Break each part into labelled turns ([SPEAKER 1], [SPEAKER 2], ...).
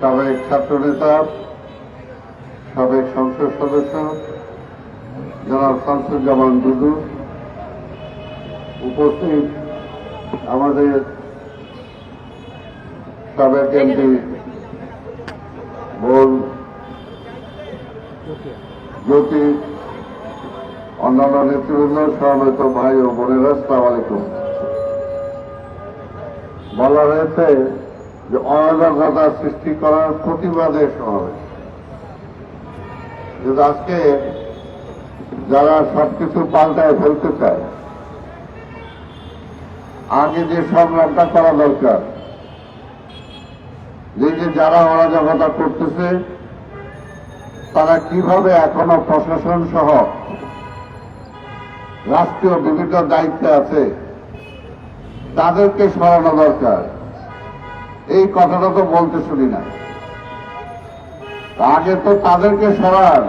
[SPEAKER 1] সাবেক ছাত্রনেতা, সাবেক সংসদ সদস্য, জনাব শামসুজ্জামান দুদু উপস্থিত আমাদের সাবেক এমপি বোন জ্যোতি, অন্যান্য নেতৃবৃন্দ, সমবেত ভাই ও বোনেরা, আসসালাম আলাইকুম। বলা হয়েছে যে অরাজকতা সৃষ্টি করার প্রতিবাদে সমাবেশ। কিন্তু আজকে যারা সবকিছু পাল্টায় ফেলতে চায়, আগে যে সব সংগ্রামটা করা দরকার, যে যে যারা অরাজকতা করতেছে, তারা কীভাবে এখনও প্রশাসন সহ রাষ্ট্রীয় বিভিন্ন দায়িত্বে আছে, তাদেরকে সরানো দরকার। এই কথাটা তো বলতে শুনি না। আগে তো তাদেরকে সরান।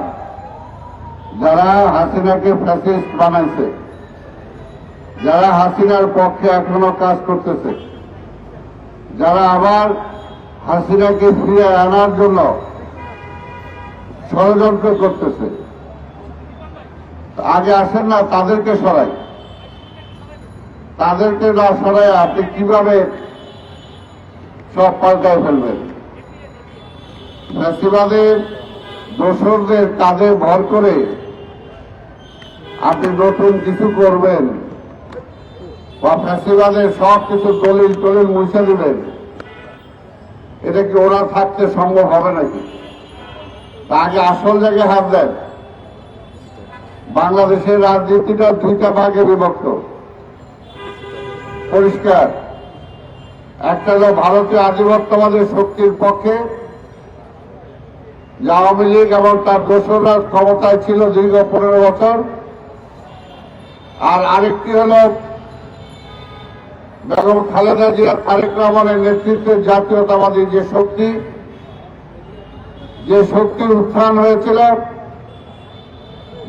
[SPEAKER 1] যারা হাসিনাকে ফ্যাসিস্ট বানাইছে, যারা হাসিনার পক্ষে এখনও কাজ করতেছে, যারা আবার হাসিনাকে ফিরে আনার জন্য ষড়যন্ত্র করতেছে, আগে আসেন না তাদেরকে সরাই। তাদেরকে না সরাই আপনি কীভাবে সব পাল্টায় ফেলবেন ফ্যাসিবাদের দোসরদের কাঁধে ভর করে আপনি নতুন কিছু করবেন বা ফ্যাসিবাদের সব কিছু দলিল টলিল মুছে দেবেন। এটা কি ওরা থাকতে সম্ভব হবে নাকি? তাকে আসল জায়গায় হাত দেন। বাংলাদেশের রাজনীতিটা দুইটা ভাগে বিভক্ত। পরিষ্কার। একটা হলো ভারতীয় আধিপত্যবাদের শক্তির পক্ষে, যে আওয়ামী লীগ এবং তার দোসররা ক্ষমতায় ছিল দীর্ঘ পনেরো বছর। আর আরেকটি হল বেগম খালেদা জিয়া তারেক রহমানের নেতৃত্বে জাতীয়তাবাদী যে শক্তি, যে শক্তির উত্থান হয়েছিল,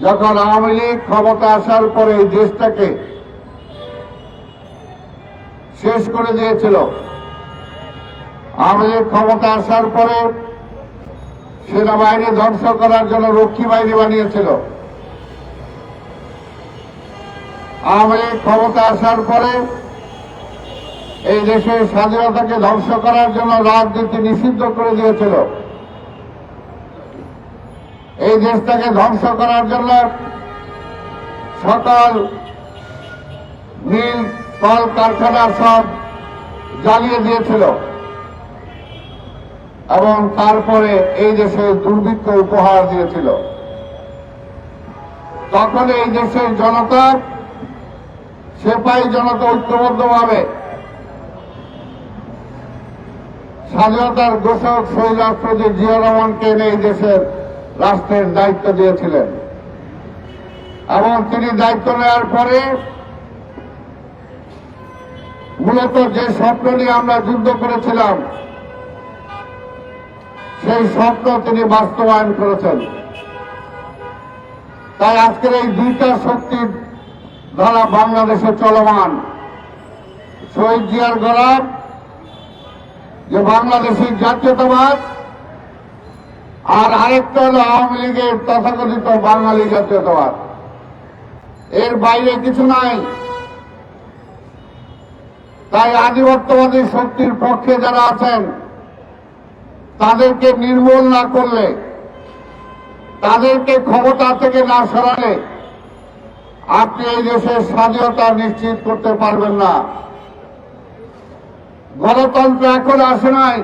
[SPEAKER 1] যখন আওয়ামী লীগ ক্ষমতা আসার পরে এই দেশটাকে শেষ করে দিয়েছিল। লীগ ক্ষমতা আসার পরে সেনাবাহিনী ধ্বংস করার জন্য রক্ষী বাহিনী বানিয়েছিল। লীগ ক্ষমতা আসার পরে এই দেশের স্বাধীনতাকে ধ্বংস করার জন্য রাজনীতি নিষিদ্ধ করে দিয়েছিল। এই দেশটাকে ধ্বংস করার জন্য সকল মিল কল কারখানা সব জ্বালিয়ে দিয়েছিল। এবং তারপরে এই দেশে দুর্ভিক্ষ উপহার দিয়েছিল। তখন এই দেশের জনতা সেপাই জনতা ঐক্যবদ্ধভাবে স্বাধীনতার ঘোষক শহীদ রাষ্ট্রপতি জিয়া রহমানকে এনে এই দেশের রাষ্ট্রের দায়িত্ব দিয়েছিলেন। এবং তিনি দায়িত্ব নেওয়ার পরে মূলত যে স্বপ্ন নিয়ে আমরা যুদ্ধ করেছিলাম, সেই স্বপ্ন তিনি বাস্তবায়ন করেছেন। তাই আজকের এই দুইটা শক্তির দ্বারা বাংলাদেশে চলমান। শহীদ জিয়ার গলাপ যে বাংলাদেশের জাতীয়তাবাদ, আর আরেকটা হল আওয়ামী লীগের তথাকথিত বাঙালি জাতীয়তাবাদ। এর বাইরে কিছু নাই। তাই আধিপত্যবাদী শক্তির পক্ষে যারা আছেন, তাদেরকে নির্মূল না করলে, তাদেরকে ক্ষমতা থেকে না সরালে, আপনি এই দেশের স্বাধীনতা নিশ্চিত করতে পারবেন না। গণতন্ত্র এখন আসে নাই,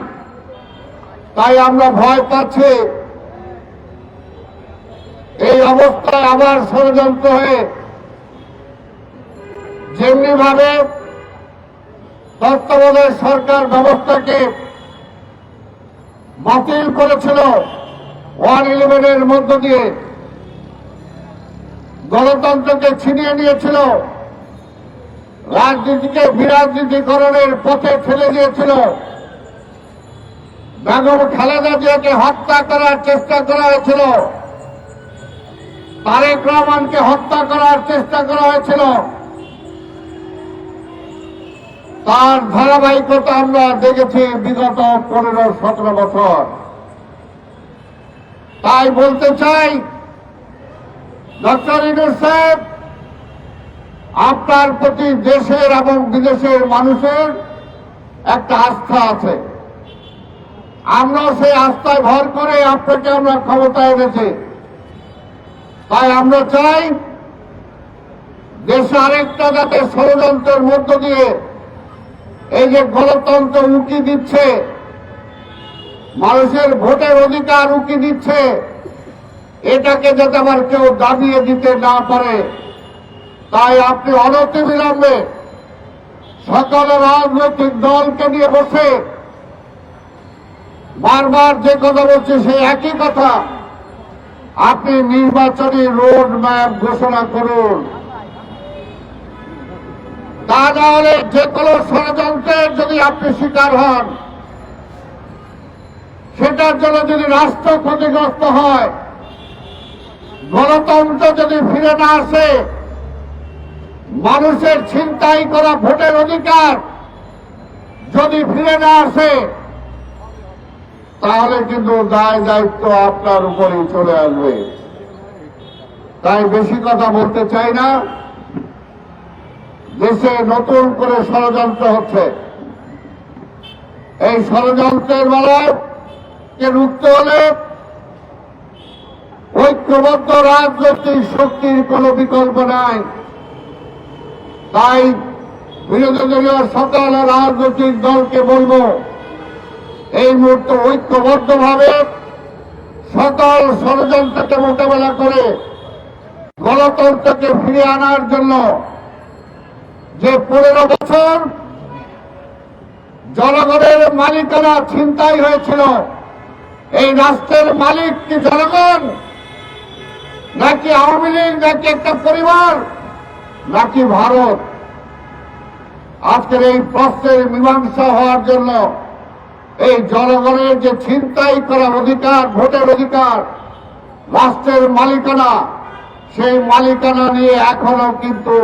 [SPEAKER 1] তাই আমরা ভয় পাচ্ছি। এই অবস্থায় আবার ষড়যন্ত্র হয়ে যেমনি ভাবে তত্ত্বাবধায়ক সরকার ব্যবস্থাকে বাতিল করেছিল ওয়ান ইলেভেনের মধ্য দিয়ে। গণতন্ত্রকে ছিনিয়ে নিয়েছিল। রাজনীতিকে বিরাজনীতিকরণের পথে ফেলে দিয়েছিল। বেগম খালেদা জিয়াকে হত্যা করার চেষ্টা করা হয়েছিল। তারেক রহমানকে হত্যা করার চেষ্টা করা হয়েছিল। তার ধারাবাহিকতা আমরা দেখেছি বিগত পনেরো, সতেরো বছর। তাই বলতে চাই, ডক্টর ইনুর সাহেব, আপনার প্রতি দেশের এবং বিদেশের মানুষের একটা আস্থা আছে। আমরা সেই আস্থায় ভর করে আপনাকে আমরা ক্ষমতায় এনেছি। তাই আমরা চাই, দেশে আরেকটা যাতে ষড়যন্ত্রের মধ্য দিয়ে এই যে গণতন্ত্র উকি দিচ্ছে, মানুষের ভোটের অধিকার উকি দিচ্ছে, এটাকে যাতে আবার কেউ দাবিয়ে দিতে না পারে, তাই আপনি অনতি বিলম্বে সকল রাজনৈতিক দলকে নিয়ে বসে বারবার যে কথা বলছে সেই একই কথা, আপনি নির্বাচনী রোড ম্যাপ ঘোষণা করুন। তা যে কোনো ষড়যন্ত্রের যদি আপনি শিকার হন, সেটার জন্য যদি রাষ্ট্র ক্ষতিগ্রস্ত হয়, গণতন্ত্র যদি ফিরে না আসে, মানুষের ছিনতাই করা ভোটের অধিকার যদি ফিরে না আসে, তাহলে কিন্তু দায় দায়িত্ব আপনার উপরেই চলে আসবে। তাই বেশি কথা বলতে চাই না। দেশে নতুন করে ষড়যন্ত্র হচ্ছে। এই ষড়যন্ত্রের বেলায় কে রুখতে হলে ঐক্যবদ্ধ রাজনৈতিক শক্তির কোনো বিকল্প নাই। তাই বিরোধী দলীয় সকল রাজনৈতিক দলকে বলব, এই মুহূর্তে ঐক্যবদ্ধভাবে সকল ষড়যন্ত্রকে মোকাবেলা করে গণতন্ত্রকে ফিরে আনার জন্য যে পনেরো বছর জনগণের মালিকানা ছিনতাই হয়েছিল, এই রাষ্ট্রের মালিক কি জনগণ? নাকি আওয়ামী লীগ? নাকি একটা পরিবার? নাকি ভারত? আজকের এই প্রশ্নের মীমাংসা হওয়ার জন্য এই জনগণের যে ছিনতাই করার অধিকার, ভোটের অধিকার, রাষ্ট্রের মালিকানা, সেই মালিকানা নিয়ে এখনও কিন্তু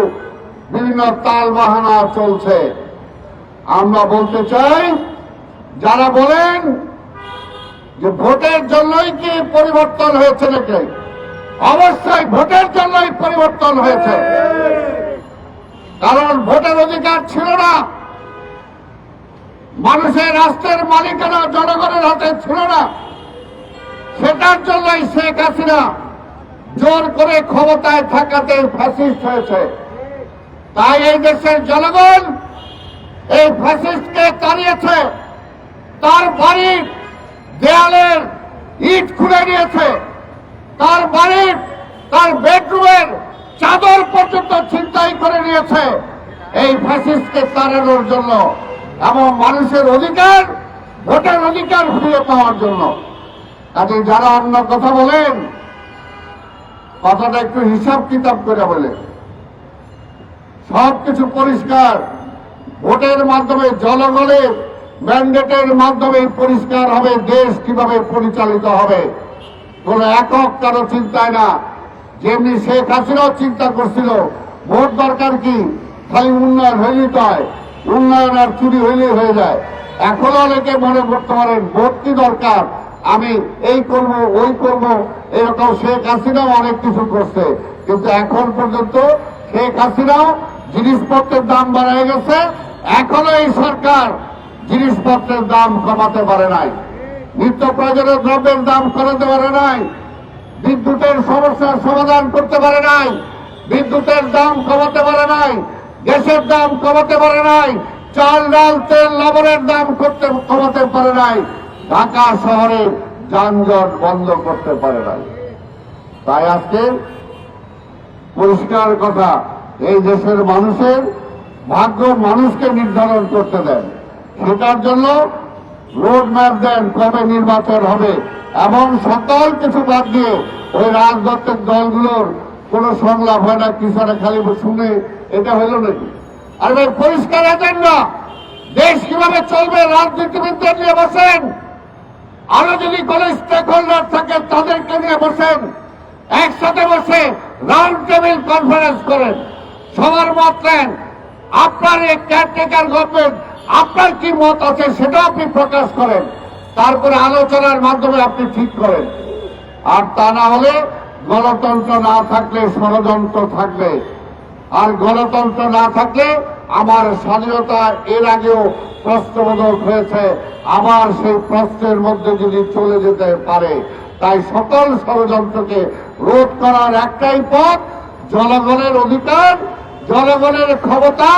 [SPEAKER 1] বিভিন্ন তাল বাহানা চলছে। আমরা বলতে চাই, যারা বলেন যে ভোটের জন্যই কি পরিবর্তন হয়েছে নাকি? অবশ্যই ভোটের জন্যই পরিবর্তন হয়েছে। কারণ ভোটের অধিকার ছিল না। মানুষের রাষ্ট্রের মালিকানা জনগণের হাতে ছিল না। সেটার জন্যই শেখ হাসিনা জোর করে ক্ষমতায় থাকাতে ফ্যাসিস্ট হয়েছে। তাই এই দেশের জনগণ এই ফ্যাসিস্টকে তাড়িয়েছে। তার বাড়ির দেয়ালের ইট খুলে নিয়েছে তার বাড়ির তার বেডরুমের চাদর পর্যন্ত ছিনতাই করে নিয়েছে। এই ফ্যাসিস্টকে তাড়ানোর জন্য এবং মানুষের অধিকার, ভোটের অধিকার ফিরে পাওয়ার জন্য। কাজে যারা অন্য কথা বলেন, কথাটা একটু হিসাব কিতাব করে বলেন। সব কিছু পরিষ্কার। ভোটের মাধ্যমে জনগণের ম্যান্ডেটের মাধ্যমে পরিষ্কার হবে, দেশ কীভাবে পরিচালিত হবে। কোন একক কারও চিন্তায় না। যেমনি শেখ হাসিনাও চিন্তা করছিল, ভোট দরকার কি? খালি উন্নয়ন হয়ে যেতে হয়। উন্নয়ন আর চুরি হইলেই হয়ে যায়। এখনও অনেকে মনে করতে পারেন, ভোট কি দরকার? আমি এই করব, ওই করব, এরকম শেখ হাসিনাও অনেক কিছু করছে। কিন্তু এখন পর্যন্ত শেখ হাসিনাও জিনিসপত্রের দাম বাড়ায় গেছে। এখনও এই সরকার জিনিসপত্রের দাম কমাতে পারে নাই। নিত্য প্রয়োজনের দ্রব্যের দাম কমাতে পারে নাই। বিদ্যুতের সমস্যার সমাধান করতে পারে নাই। বিদ্যুতের দাম কমাতে পারে নাই। গ্যাসের দাম কমাতে পারে নাই। চাল, ডাল, তেল, লবণের দাম করতে, কমাতে পারে নাই। ঢাকা শহরে যানজট বন্ধ করতে পারে নাই। তাই আজকে পরিষ্কার কথা এই দেশের মানুষের ভাগ্য মানুষকে নির্ধারণ করতে দেন। সেটার জন্য রোড ম্যাপ দেন কবে নির্বাচন হবে এবং সকল কিছু বাদ দিয়ে ওই রাজনৈতিক দলগুলোর কোনো সংলাপ হয় না কিষানে খালি শুনে এটা হলো নাকি? আর ভাই, পরিষ্কার এজেন্ডা। দেশ কীভাবে চলবে, রাজনীতিবিদদের নিয়ে বসেন। আরও যদি কোন স্টেক হোল্ডার থাকে, তাদেরকে নিয়ে বসেন। একসাথে বসে রাউন্ড টেবিল কনফারেন্স করেন। সবার মত নেন। আপনার এই কেয়ারটেকার গভর্নমেন্ট আপনার কি মত আছে সেটা আপনি প্রকাশ করেন। তারপরে আলোচনার মাধ্যমে আপনি ঠিক করেন। আর তা না হলে গণতন্ত্র না থাকলে ষড়যন্ত্র থাকবে। আর গণতন্ত্র না থাকলে আমার স্বাধীনতা এর আগেও প্রশ্নবোধক হয়েছে। আবার সেই প্রশ্নের মধ্যে যদি চলে যেতে পারে, তাই সকল ষড়যন্ত্রকে রোধ করার একটাই পথ জনগণের অধিকার জনগণের ক্ষমতা,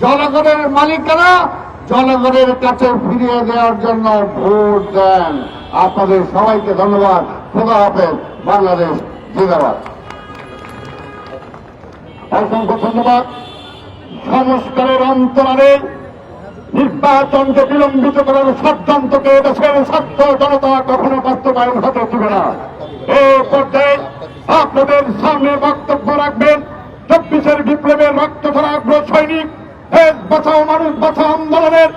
[SPEAKER 1] জনগণের মালিকানা, জনগণের কাছে ফিরিয়ে দেওয়ার জন্য ভোট দেন। আপনাদের সবাইকে ধন্যবাদ। খোদা হাফেজ। বাংলাদেশ জিন্দাবাদ।
[SPEAKER 2] অসংখ্য ধন্যবাদ। সংস্কারের অন্তরালে নির্বাচনকে বিলম্বিত করার সিদ্ধান্তকে দেশের ছাত্র জনতা কখনো বাস্তবায়ন হতে দিবে না। এ পর্যায়ে আপনাদের সামনে বক্তব্য রাখবেন চব্বিশের বিপ্লবের রক্ত আগ্রহ সৈনিক, দেশ বাঁচাও, মানুষ বাঁচাও আন্দোলনের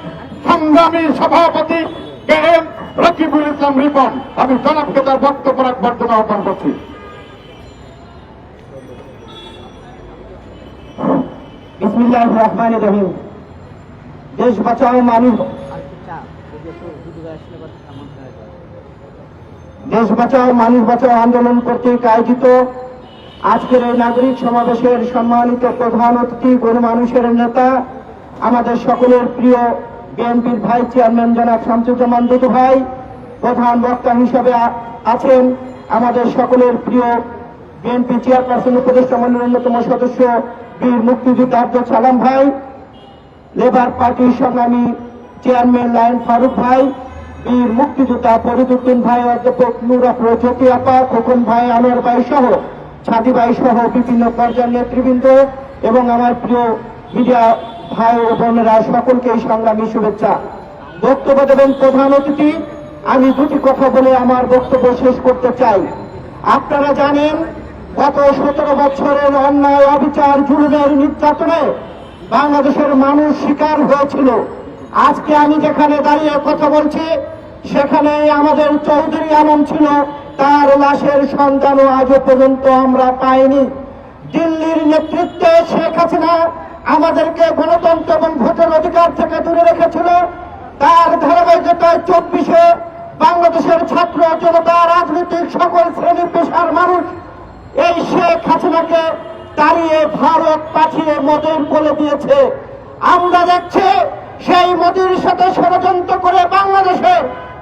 [SPEAKER 2] সংগ্রামী সভাপতি কে এম রকিবুল ইসলাম রিপন। আমি জনাবকে তার বক্তব্য রাখবার জন্য আহ্বান করছি।
[SPEAKER 3] দেশ বাঁচাও, মানুষ দেশ বাঁচাও, মানুষ বাঁচাও আন্দোলন কর্তৃক আয়োজিত আজকের এই নাগরিক সমাবেশের সম্মানিত প্রধান অতিথি গণমানুষের নেতা, আমাদের সকলের প্রিয় বিএনপির ভাইস চেয়ারম্যান জনাব শামসুজ্জামান দুদু ভাই, প্রধান বক্তা হিসাবে আছেন আমাদের সকলের প্রিয় বিএনপি চেয়ারপারসন উপদেষ্টা মন্ডলীর অন্যতম সদস্য বীর মুক্তিযোদ্ধা আব্দুল সালাম ভাই, লেবার পার্টির সংগ্রামী চেয়ারম্যান লায়ন ফারুক ভাই, বীর মুক্তিযোদ্ধা ফরিদুদ্দিন ভাই, অধ্যাপক নুর আফরোজ জ্যোতি আপা খোকন ভাই, আনোয়ার ভাই সহ ছাদি ভাই সহ বিভিন্ন পর্যায়ের নেতৃবৃন্দ এবং আমার প্রিয় মিডিয়া ভাই ও বোনেরা, সকলকে এই সংগ্রামী শুভেচ্ছা। বক্তব্য দেবেন প্রধান অতিথি। আমি দুটি কথা বলে আমার বক্তব্য শেষ করতে চাই। আপনারা জানেন, গত সতেরো বছরের অন্যায় অবিচার জুলুমের নির্যাতনে বাংলাদেশের মানুষ শিকার হয়েছিল। আজকে আমি যেখানে দাঁড়িয়ে কথা বলছি, সেখানে আমাদের চৌধুরী আলম ছিল তার লাশের সন্ধানও আজও পর্যন্ত আমরা পাইনি। দিল্লির নেতৃত্বে শেখ হাসিনা আমাদেরকে গণতন্ত্র এবং ভোটের অধিকার থেকে দূরে রেখেছিল। তার ধারাবাহিকতায় চব্বিশে বাংলাদেশের ছাত্র জনতা, রাজনৈতিক সকল শ্রেণি পেশার মানুষ এই শেখ হাসিনাকে তাড়িয়ে ভারত পাঠিয়ে মোদীর বলে দিয়েছে। আমরা দেখছি সেই মোদীর সাথে ষড়যন্ত্র করে বাংলাদেশে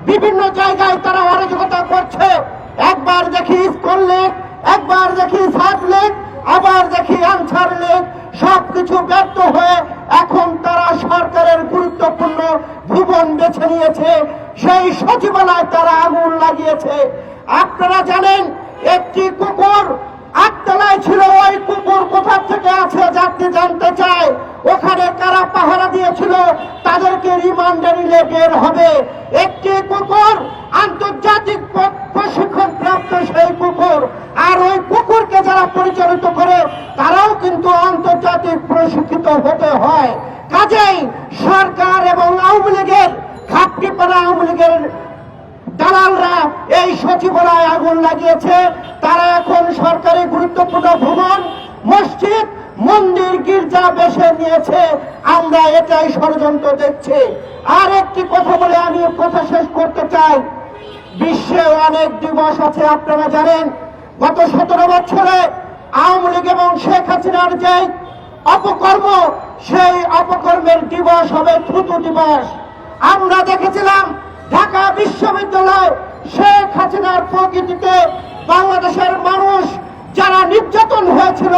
[SPEAKER 3] বিভিন্ন জায়গায় তারা অরাজকতা করছে। একবার দেখি লেক একবার দেখি সাত আবার দেখি আনসার লেক সবকিছু ব্যর্থ হয়ে এখন তারা সরকারের গুরুত্বপূর্ণ ভুবন বেছে নিয়েছে। সেই সচিবালয় তারা আগুন লাগিয়েছে। আপনারা জানেন, একটি কুকুর, আটতলায় ছিল, ওই কুকুর কোথা থেকে আছে যাত্রী জানতে চায়। ওখানে কারা পাহারা দিয়েছিল, তাদেরকে রিমান্ডে নিলে বের হবে। একটি কুকুর, আন্তর্জাতিক প্রশিক্ষণ প্রাপ্ত সেই কুকুর। আর ওই কুকুরকে যারা পরিচালিত করে, তারাও কিন্তু আন্তর্জাতিক প্রশিক্ষিত হতে হয়। কাজেই সরকার এবং আওয়ামী লীগের ঘাপটিপাড়া আওয়ামী লীগের দালালরা এই সচিবালয় আগুন লাগিয়েছে। তারা এখন সরকারি গুরুত্বপূর্ণ ভবন, মসজিদ মন্দির গির্জা বেছে নিয়েছে। আমরা এটাই ষড়যন্ত্র দেখছি। আর একটি কথা বলে আমি কথা শেষ করতে চাই। বিশ্বে অনেক দিবস আছে, আপনারা জানেন। গত সতেরো বছরে আওয়ামী লীগ এবং শেখ হাসিনার যে অপকর্ম, সেই অপকর্মের দিবস হবে থুতু দিবস। আমরা দেখেছিলাম ঢাকা বিশ্ববিদ্যালয় শেখ হাসিনার প্রকৃতিতে বাংলাদেশের মানুষ যারা নির্যাতন হয়েছিল,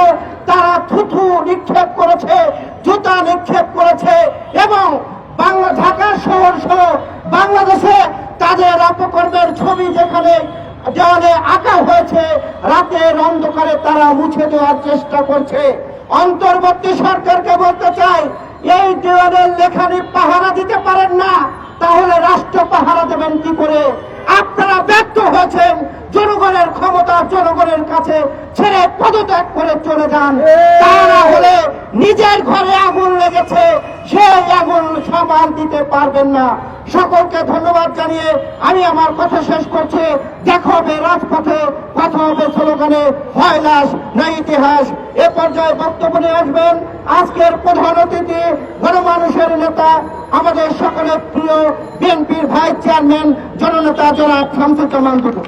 [SPEAKER 3] তারা থুথু নিক্ষেপ করেছে, জুতা নিক্ষেপ করেছে এবং বাংলা ঢাকা শহর সহ বাংলাদেশে তাদের অপকর্মের ছবি যেখানে দেওয়ালে আঁকা হয়েছে, রাতের অন্ধকারে তারা মুছে দেওয়ার চেষ্টা করছে। অন্তর্বর্তী সরকারকে বলতে চাই, এই দেওয়ালের লেখানি পাহারা দিতে পারেন না, তাহলে রাষ্ট্র পাহারা দেবেন কি করে? আপনারা ব্যর্থ হয়েছেন জনগণের ক্ষমতা জনগণের কাছে ছেড়ে পদত্যাগ করে চলে যান। তা না হলে নিজের ঘরে আগুন লেগেছে সেই আগুন সামাল দিতে পারবেন না। সকলকে ধন্যবাদ জানিয়ে আমি আমার কথা শেষ করছি। দেখা হবে রাজপথে কথা হবে স্লোগানে হয় লাশ না ইতিহাস। এ পর্যায়ে বক্তব্য নিয়ে আসবেন আজকের প্রধান অতিথি গণমানুষের নেতা, আমাদের সকলের প্রিয় বিএনপির ভাইস চেয়ারম্যান, জননেতা জনাব শামসুজ্জামান দুদু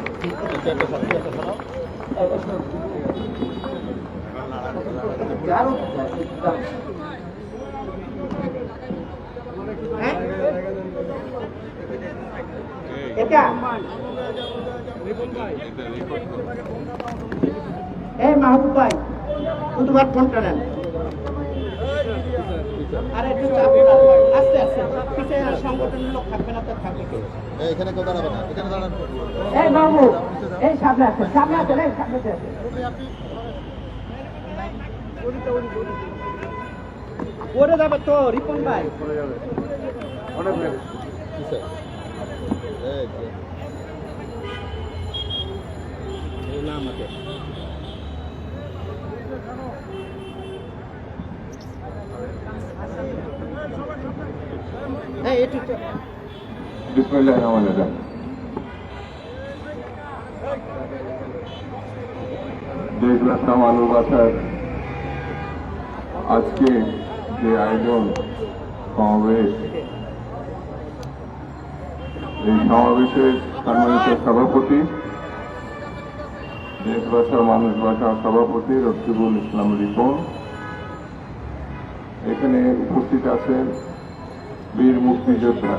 [SPEAKER 3] এটা? এই মাহবুব ভাই বুধবার ফোনটা নেন। আরে একটু আস্তে আস্তে পিছিয়ে আর সংগঠনের লোক থাকবে না তো থাকবে
[SPEAKER 4] এখানে কেউ দাঁড়াবে না এখানে দাঁড়ান।
[SPEAKER 3] এই বাবু এই সামনে আছে সামনে আছে এই সামনে আছে পরে যাবে তো রিপন ভাই?
[SPEAKER 4] এই, এই।
[SPEAKER 5] বিসমিল্লাহ রহমান রহিম দেশ রাস্তা মানব ভাষার আজকে যে আয়োজন সমাবেশ, এই সমাবেশের সম্মানিত সভাপতি, দেশ ভাষা মানুষ ভাষার সভাপতি রকিবুল ইসলাম রিপন। এখানে উপস্থিত আছেন বীর মুক্তিযোদ্ধা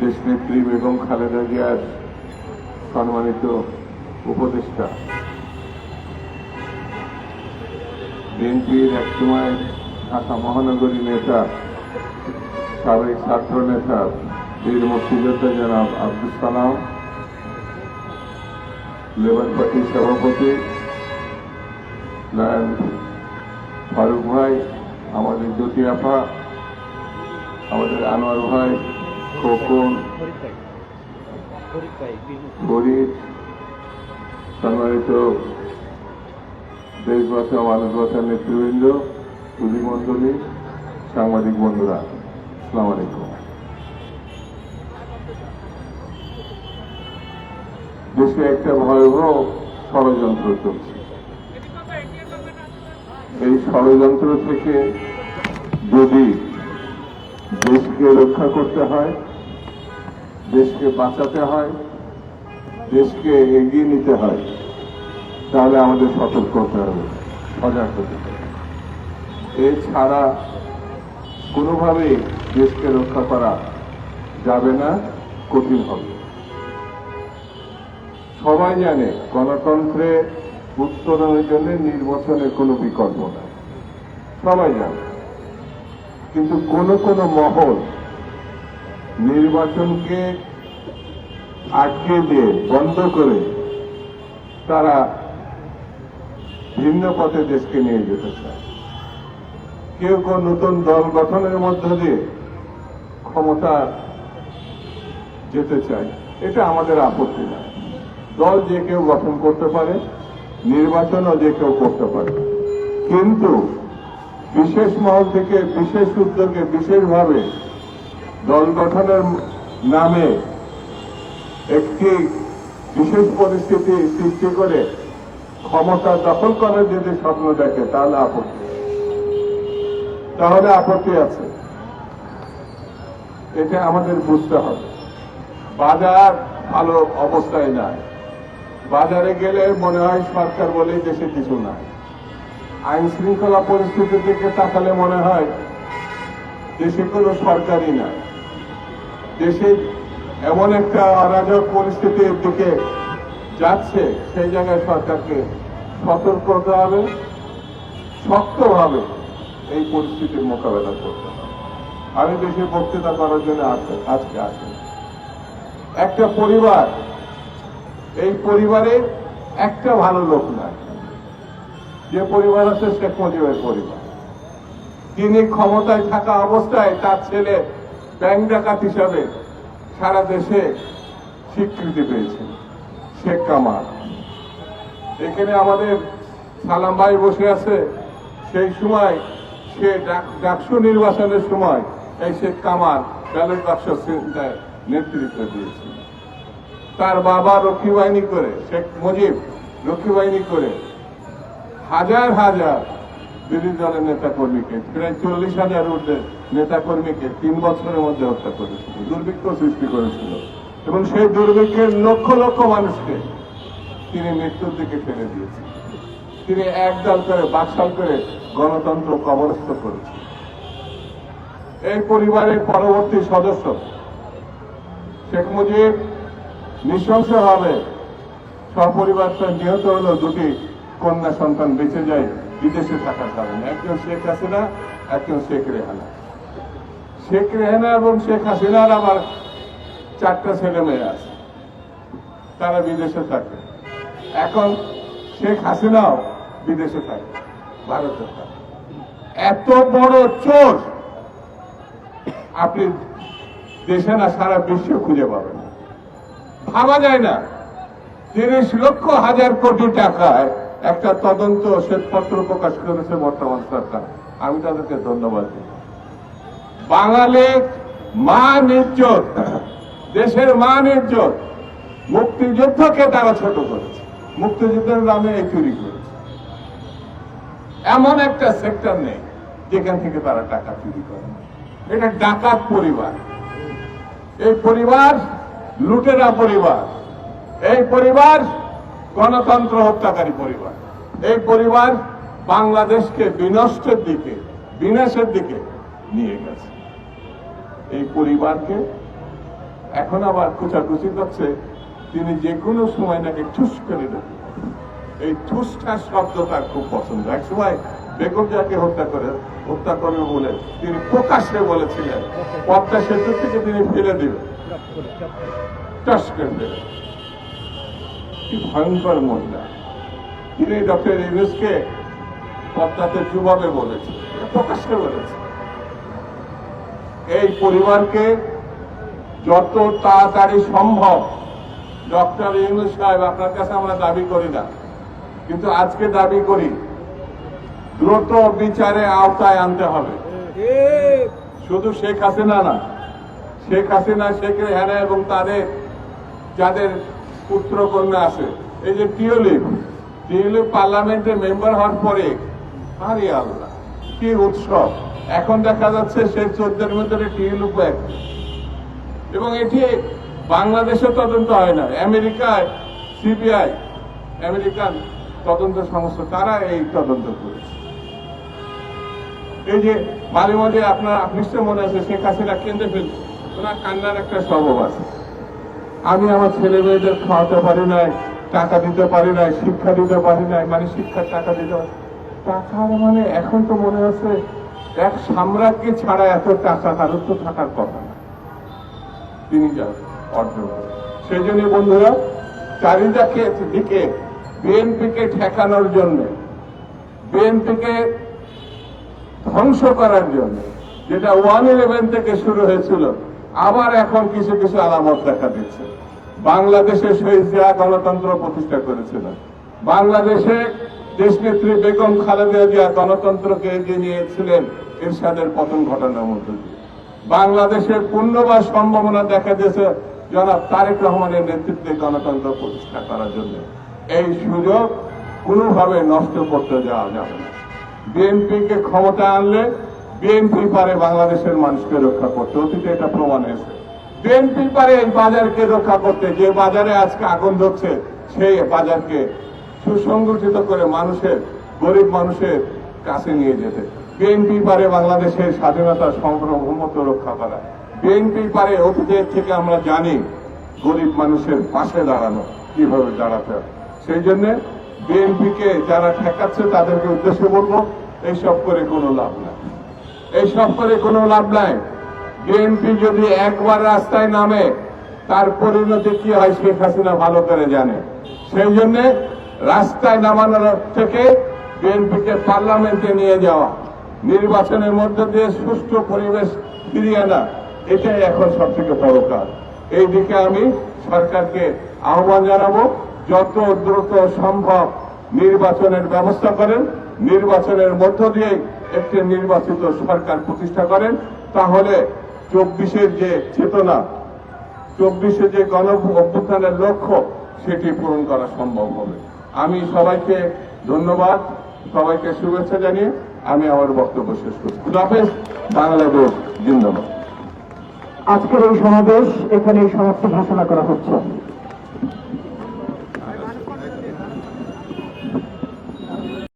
[SPEAKER 5] দেশনেত্রী বেগম খালেদা জিয়ার সম্মানিত উপদেষ্টা। বিএনপির একসময় ঢাকা মহানগরী নেতা, সাবেক ছাত্র নেতা, বীর মুক্তিযোদ্ধা জনাব আব্দুল সালাম, লেবার পার্টির সভাপতি ফারুক ভাই, আমাদের জ্যোতি আপা আমাদের আনোয়ার ভাই, খোকন ফরিদ সম্মানিত দেশবাসী ও মানুষ ভাষার নেতৃবৃন্দ পুঁজি মন্ডলী সাংবাদিক বন্ধুরা, আসসালাম আলাইকুম। দেশে একটা ভয়াবহ ষড়যন্ত্র চলছে। এই ষড়যন্ত্র থেকে যদি দেশকে রক্ষা করতে হয়, দেশকে বাঁচাতে হয়, দেশকে এগিয়ে নিতে হয়, তাহলে আমাদের সতর্ক হতে হবে, সজাগ হতে হবে। এছাড়া কোনোভাবেই দেশকে রক্ষা করা যাবে না, কঠিন হবে। সবাই জানে গণতন্ত্রে উত্তরণের জন্য নির্বাচনের কোনো বিকল্প নাই। সবাই জানে। কিন্তু কোন কোন মহল নির্বাচনকে আটকে দিয়ে, বন্ধ করে তারা ভিন্ন পথে দেশকে নিয়ে যেতে চায়। কেউ কেউ নতুন দল গঠনের মধ্য দিয়ে ক্ষমতা যেতে চায়, এটা আমাদের আপত্তি না দল যে কেউ গঠন করতে পারে নির্বাচনও যে কেউ করতে পারে। কিন্তু বিশেষ মহল থেকে বিশেষ উদ্যোগে, বিশেষভাবে দল গঠনের নামে একটি বিশেষ পরিস্থিতি সৃষ্টি করে ক্ষমতা দখল করার যদি স্বপ্ন দেখে, তাহলে আপত্তি তাহলে আপত্তি আছে। এটা আমাদের বুঝতে হবে। বাজার ভালো অবস্থায় নাই। বাজারে গেলে মনে হয় সরকার বলে দেশে কিছু নাই। আইন শৃঙ্খলা পরিস্থিতির দিকে তাকালে মনে হয় দেশে কোনো সরকারই নাই। দেশে এমন একটা অরাজক পরিস্থিতির দিকে যাচ্ছে, সেই জায়গায় সরকারকে সতর্ক হতে হবে, শক্তভাবে এই পরিস্থিতির মোকাবেলা করতে হবে। আমি দেশে বক্তৃতা করার জন্য আজ- আজকে আসি একটা পরিবার এই পরিবারে একটা ভালো লোক নাই। যে পরিবার আছে শেখ মুজিবের পরিবার। তিনি ক্ষমতায় থাকা অবস্থায় তার ছেলে ব্যাংক ডাকাত হিসাবে সারা দেশে স্বীকৃতি পেয়েছে, শেখ কামাল। এখানে আমাদের সালাম ভাই বসে আছে। সেই সময় সে ডাক- ডাকসু নির্বাচনের সময় এই শেখ কামাল ব্যালট বাক্স নেতৃত্ব দিয়েছিল। তার বাবা রক্ষী বাহিনী করে, শেখ মুজিব রক্ষী বাহিনী করে, হাজার হাজার বিরোধী দলের নেতা কর্মীকে প্রায় চল্লিশ হাজার ঊর্ধ্বে নেতা কর্মীকে তিন বছরের মধ্যে হত্যা করেছিল, দুর্ভিক্ষ সৃষ্টি করেছিল এবং সেই দুর্ভিক্ষের লক্ষ লক্ষ মানুষকে তিনি মৃত্যুর দিকে ফেলে দিয়েছেন। তিনি একদল করে, বাকশাল করে গণতন্ত্র কবরস্থ করেছেন। এই পরিবারের পরবর্তী সদস্য শেখ মুজিব নৃশংসভাবে সপরিবার নিহত হলো দুটি কন্যা সন্তান বেঁচে যায় বিদেশে থাকার কারণে। একজন শেখ হাসিনা, একজন শেখ রেহানা। শেখ রেহানা এবং শেখ হাসিনার আমার চারটা ছেলে মেয়ে আছে। তারা বিদেশে থাকে। এখন শেখ হাসিনাও বিদেশে থাকে, ভারতে থাকে। এত বড় চোর! আপনি দেশে না, সারা বিশ্বে খুঁজে পাবেন। ভাবা যায় না। তিরিশ লক্ষ হাজার কোটি টাকায় একটা তদন্ত শ্বেতপত্র প্রকাশ করেছে বর্তমান সরকার। আমি তাদেরকে ধন্যবাদ দিই। বাঙালির মান ইজ্জত, দেশের মান ইজ্জত মুক্তিযুদ্ধকে তারা ছোট করেছে। মুক্তিযুদ্ধের নামে এই চুরি করেছে। এমন একটা সেক্টর নেই যেখান থেকে তারা টাকা চুরি করে। এটা ডাকাত পরিবার। এই পরিবার লুটেরা পরিবার। এই পরিবার গণতন্ত্র হত্যাকারী পরিবার। এই পরিবার বাংলাদেশকে বিনষ্টের দিকে, বিনাশের দিকে নিয়ে গেছে। এই পরিবারকে এখন আবার কুচাকুচি করছে। তিনি যে কোনো সময় নাকি ঠুস করে দেবেন এই ঠুসটা শব্দ তার খুব পছন্দ। এক সময় বেগম যাকে হত্যা করে, হত্যা করবে বলে তিনি প্রকাশ্যে বলেছিলেন, পদ্মা সেতু থেকে তিনি ফেলে দেবেন টস করে দেবেন কি ভয়ঙ্কর মহিলা। তিনি ডক্টর ইউনুসকে পদ্মাতে যুবাবে বলেছে প্রকাশ্যে বলেছে। এই পরিবারকে যত তাড়াতাড়ি সম্ভব ডক্টর ইউনুস সাহেব আপনার কাছে আমরা দাবি করি না কিন্তু আজকে দাবি করি দ্রুত বিচারে আওতায় আনতে হবে। শুধু শেখ হাসিনা না শেখ হাসিনা, শেখ রেহানা এবং তাদের যাদের পুত্র কন্যা আছে। এই যে টিউলিপ টিউলিপ পার্লামেন্টের মেম্বার হওয়ার পরে, আরে আল্লাহ, কি উৎসব। এখন দেখা যাচ্ছে শেখ চোদ্দের ভিতরে টিউলিপ এবং এটি বাংলাদেশে তদন্ত হয় না, আমেরিকায় সিবিআই, আমেরিকান তদন্ত সংস্থা, তারা এই তদন্ত করেছে। এই যে মাঝে মাঝে আপনার নিশ্চয় মনে আছে, শেখ হাসিনা কেন্দ্রে ফেলছে। আমি আমার ছেলে মেয়েদের খাওয়াতে পারি নাই, টাকা দিতে পারি নাই, শিক্ষা দিতে পারি নাই মানে শিক্ষার টাকা দিতে পারি টাকার মানে এখন তো মনে হচ্ছে এক সাম্রাজ্য ছাড়া এত টাকা কারোর তো থাকার কথা না। তিনি যা অর্জন সেই জন্য বন্ধুরা চারিদিকে দিকে বিএনপিকে ঠেকানোর জন্য, বিএনপিকে ধ্বংস করার জন্য, যেটা ওয়ান ইলেভেন থেকে শুরু হয়েছিল আবার এখন কিছু কিছু আলামত দেখা দিচ্ছে। বাংলাদেশে শহীদ জিয়া গণতন্ত্র প্রতিষ্ঠা করেছিল। বাংলাদেশে দেশনেত্রী বেগম খালেদা জিয়া গণতন্ত্রকে এগিয়ে নিয়েছিলেন এরশাদের পতন ঘটানোর মধ্য দিয়ে। বাংলাদেশের পূর্ণবাস সম্ভাবনা দেখা দিয়েছে জনাব তারেক রহমানের নেতৃত্বে গণতন্ত্র প্রতিষ্ঠা করার জন্য। এই সুযোগ কোনোভাবে নষ্ট করতে যাওয়া যাবে না। বিএনপিকে ক্ষমতা আনলে বিএনপি পারে বাংলাদেশের মানুষকে রক্ষা করতে। অতীতে এটা প্রমাণ হয়েছে। বিএনপি পারে এই বাজারকে রক্ষা করতে। যে বাজারে আজকে আগুন ধরছে, সেই বাজারকে সুসংগঠিত করে মানুষের, গরিব মানুষের কাছে নিয়ে যেতে। বিএনপি পারে বাংলাদেশের স্বাধীনতা সার্বভৌমত্ব রক্ষা করা। বিএনপি পারে অতীতের থেকে আমরা জানি গরিব মানুষের পাশে দাঁড়ানো, কীভাবে দাঁড়াতে সেই জন্য বিএনপিকে যারা ঠেকাচ্ছে, তাদেরকে উদ্দেশ্য বলব এইসব করে কোনো লাভ নাই। এইসব করে কোনো লাভ নাই। বিএনপি যদি একবার রাস্তায় নামে, তার পরিণতি কি হয় শেখ হাসিনা ভালো করে জানে। সেই জন্য রাস্তায় নামানোর থেকে বিএনপিকে পার্লামেন্টে নিয়ে যাওয়া, নির্বাচনের মধ্য দিয়ে সুষ্ঠু পরিবেশ ফিরিয়ে আনা, এটাই এখন সব থেকে বড় কাজ। এই দিকে আমি সরকারকে আহ্বান জানাব, যত দ্রুত সম্ভব নির্বাচনের ব্যবস্থা করেন। নির্বাচনের মধ্য দিয়ে একটি নির্বাচিত সরকার প্রতিষ্ঠা করেন, তাহলে চব্বিশের যে চেতনা, চব্বিশে যে গণ অভ্যুত্থানের লক্ষ্য, সেটি পূরণ করা সম্ভব হবে। আমি সবাইকে ধন্যবাদ, সবাইকে শুভেচ্ছা জানিয়ে আমি আমার বক্তব্য শেষ করছি। খুদাফেজ বাংলাদেশ জিন্দাবাদ।
[SPEAKER 2] আজকের এই সমাবেশ এখানেই সমাপ্তি ঘোষণা করা হচ্ছে।